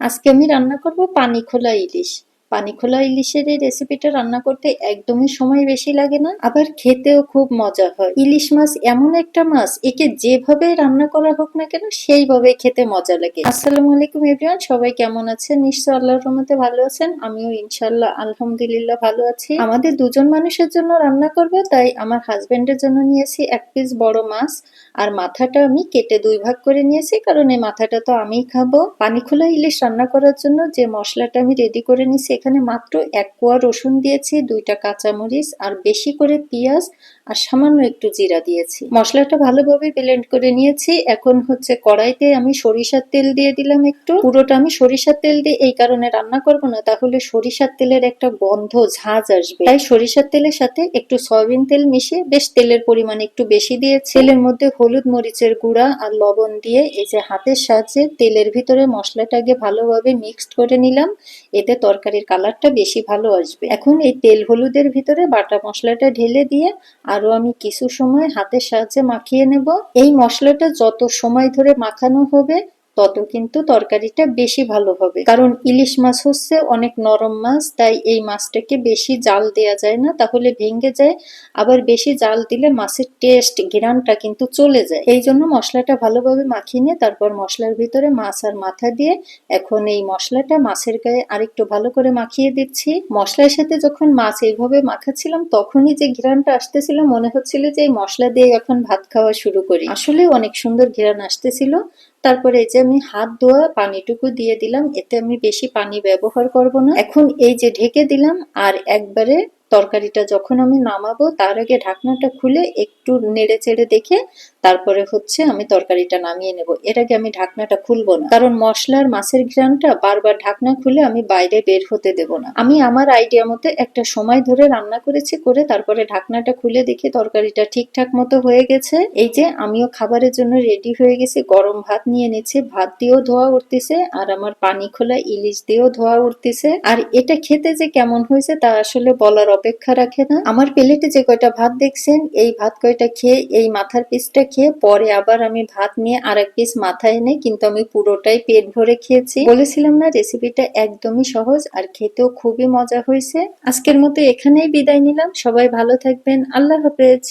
আজকে আমি রান্না করব পানি খোলা ইলিশ। পানি খোলা ইলিশের এই রেসিপিটা রান্না করতে একদমই সময় বেশি লাগে না, আবার খেতেও খুব মজা হয়। ইলিশ মাছ এমন একটা মাছ, একে যেভাবে রান্না করা হোক না কেন সেইভাবে খেতে মজা লাগে। আসসালামু আলাইকুম এভরিওয়ান সবাই কেমন আছেন? নিশ্চয় আল্লাহর রহমতে ভালো আছেন। আমিও ইনশাল্লাহ আলহামদুলিল্লাহ ভালো আছি। আমাদের দুজন মানুষের জন্য রান্না করব, তাই আমার হাজবেন্ডের জন্য নিয়েছি এক পিস বড় মাছ, আর মাথাটা আমি কেটে দুই ভাগ করে নিয়েছি, কারণ এই মাথাটা তো আমিই খাব। পানি খোলা ইলিশ রান্না করার জন্য যে মশলাটা আমি রেডি করে নিছি এখানে মাত্র এক কোয়া রসুন দিয়েছি দুইটা কাঁচামরিচ আর বেশি করে পেঁয়াজ আর সামান্য একটু জিরা দিয়েছি। মশলাটা ভালোভাবে ব্লেন্ড করে নিয়েছি। এখন হচ্ছে কড়াইতে আমি সরিষার তেল দিয়ে দিলাম একটু। পুরোটা আমি সরিষার তেল দিয়ে এই কারণে রান্না করব না, তাহলে সরিষার তেলের একটা গন্ধ, ঝাঁজ আসবে। তাই সরিষার তেলের সাথে একটু সয়াবিন তেল মিশিয়ে বেশ তেলের পরিমাণ একটু বেশি দিয়েছি। তেলের মধ্যে হলুদ মরিচের গুঁড়া আর লবণ দিয়ে এই যে হাতের সাহায্যে তেলের ভিতরে মশলাটাকে ভালোভাবে মিক্সড করে নিলাম। এতে তরকারির কালারটা বেশি ভালো আসবে। এখন এই তেল হলুদের ভিতরে বাটা মশলাটা ঢেলে দিয়ে আরও আমি কিছু সময় হাতের সাহায্যে মাখিয়ে নেব। এই মশলাটা যত সময় ধরে মাখানো হবে তত কিন্তু তরকারিটা বেশি ভালো হবে। কারণ ইলিশ মাছ হচ্ছে অনেক নরম মাছ, তাই এই মাছটাকে বেশি জাল দেয়া যায় না, তাহলে ভেঙে যায়। আবার বেশি জাল দিলে মাছের টেস্ট ঘিরানটা কিন্তু চলে যায়। এই জন্য মশলাটা ভালোভাবে মাখিয়ে নিয়ে তারপর মশলার ভিতরে মাছ আর মাথা দিয়ে এখন এই মশলাটা মাছের গায়ে আরেকটু ভালো করে মাখিয়ে দিচ্ছি। মশলার সাথে যখন মাছ এইভাবে মাখাচ্ছিলাম, তখনই যে ঘিরানটা আসতেছিল, মনে হচ্ছিল যে এই মশলা দিয়ে এখন ভাত খাওয়া শুরু করি। আসলে অনেক সুন্দর ঘিরান আসতেছিল। তারপরে এই যে আমি হাত ধোয়া পানিটুকু দিয়ে দিলাম, এতে আমি বেশি পানি ব্যবহার করব না। এখন এই যে ঢেকে দিলাম, আর একবারে তরকারিটা যখন আমি নামাবো, তার আগে ঢাকনাটা খুলে একটু নেড়ে চেড়ে দেখে তারপরে হচ্ছে আমি তরকারিটা নামিয়ে নেব। এর আগে আমি ঢাকনাটা খুলবো না। কারণ মশলার মাছের ঘ্রানটা বারবার ঢাকনা খুলে আমি বাইরে বের হতে দেব না। আমি আমার আইডিয়া মতে একটা সময় ধরে রান্না করেছি করে তারপরে ঢাকনাটা খুলে দেখি তরকারিটা ঠিকঠাক মতো হয়ে গেছে। এই যে আমিও খাবারের জন্য রেডি হয়ে গেছি। গরম ভাত নিয়ে নিচ্ছি ভাত দিয়েও ধোয়া উঠতেছে আর আমার পানি খোলা ইলিশ দিয়েও ধোয়া উঠতেছে। আর এটা খেতে যে কেমন হয়েছে তা আসলে বলার অপেক্ষা রাখে না। আমার প্লেটে যে কয়টা ভাত দেখছেন, এই ভাত কয়টা খেয়ে, এই মাথার পিসটা খেয়ে, পরে আবার আমি ভাত নিয়ে আর এক পিস মাথায় এনে কিন্তু আমি পুরোটাই পেট ভরে খেয়েছি। বলেছিলাম না, রেসিপিটা একদমই সহজ আর খেতেও খুবই মজা হয়েছে। আজকের মতো এখানেই বিদায় নিলাম। সবাই ভালো থাকবেন। আল্লাহ হাফেজ।